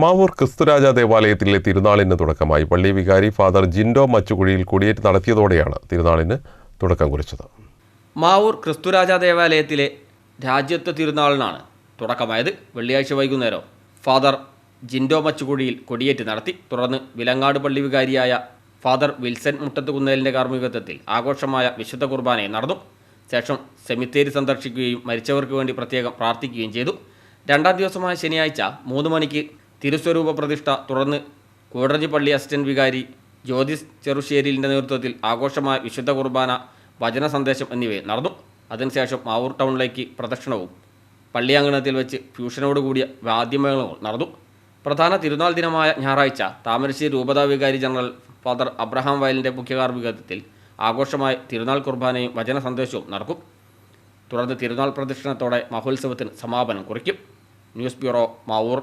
മാവൂർ ക്രിസ്തുരാജ ദേവാലയത്തിലെ തിരുനാളിന് തുടക്കമായി. പള്ളി വികാരി ഫാദർ ജിൻഡോ മച്ചുകുഴിയിൽ കൊടിയേറ്റ് നടത്തിയതോടെയാണ് തിരുനാളിന് തുടക്കം കുറിച്ചത്. മാവൂർ ക്രിസ്തുരാജ ദേവാലയത്തിലെ രാജ്യത്വ തിരുനാളിനാണ് തുടക്കമായത്. വെള്ളിയാഴ്ച വൈകുന്നേരം ഫാദർ ജിൻഡോ മച്ചുകുഴിയിൽ കൊടിയേറ്റ് നടത്തി. തുടർന്ന് വിലങ്ങാട് പള്ളി വികാരിയായ ഫാദർ വിൽസൺ മുട്ടത്തുകുന്നേലിന്റെ കാർമ്മികത്വത്തിൽ ആഘോഷമായ വിശുദ്ധ കുർബാനയെ നടന്നു. ശേഷം സെമിത്തേരി സന്ദർശിക്കുകയും മരിച്ചവർക്ക് വേണ്ടി പ്രത്യേകം പ്രാർത്ഥിക്കുകയും ചെയ്തു. രണ്ടാം ദിവസമായ ശനിയാഴ്ച മൂന്ന് മണിക്ക് തിരുസ്വരൂപ പ്രതിഷ്ഠ തുടർന്ന് കൂടറഞ്ഞി പള്ളി അസിസ്റ്റന്റ് വികാരി ജ്യോതിസ് ചെറുശ്ശേരിലിന്റെ നേതൃത്വത്തിൽ ആഘോഷമായ വിശുദ്ധ കുർബാന വചന സന്ദേശം എന്നിവയും നടന്നു. അതിനുശേഷം മാവൂർ ടൗണിലേക്ക് പ്രദക്ഷിണവും പള്ളിയാങ്കണത്തിൽ വെച്ച് ഫ്യൂഷനോട് കൂടിയ വാദ്യമേളവും നടന്നു. പ്രധാന തിരുനാൾ ദിനമായ ഞായറാഴ്ച താമരശ്ശേരി രൂപതാ വികാരി ജനറൽ ഫാദർ അബ്രഹാം വയലിന്റെ മുഖ്യകാർമ്മികത്വത്തിൽ ആഘോഷമായ തിരുനാൾ കുർബാനയും വചന സന്ദേശവും നടക്കും. തുടർന്ന് തിരുനാൾ പ്രദക്ഷിണത്തോടെ മഹോത്സവത്തിന് സമാപനം കുറിക്കും. News bureau Mavoor.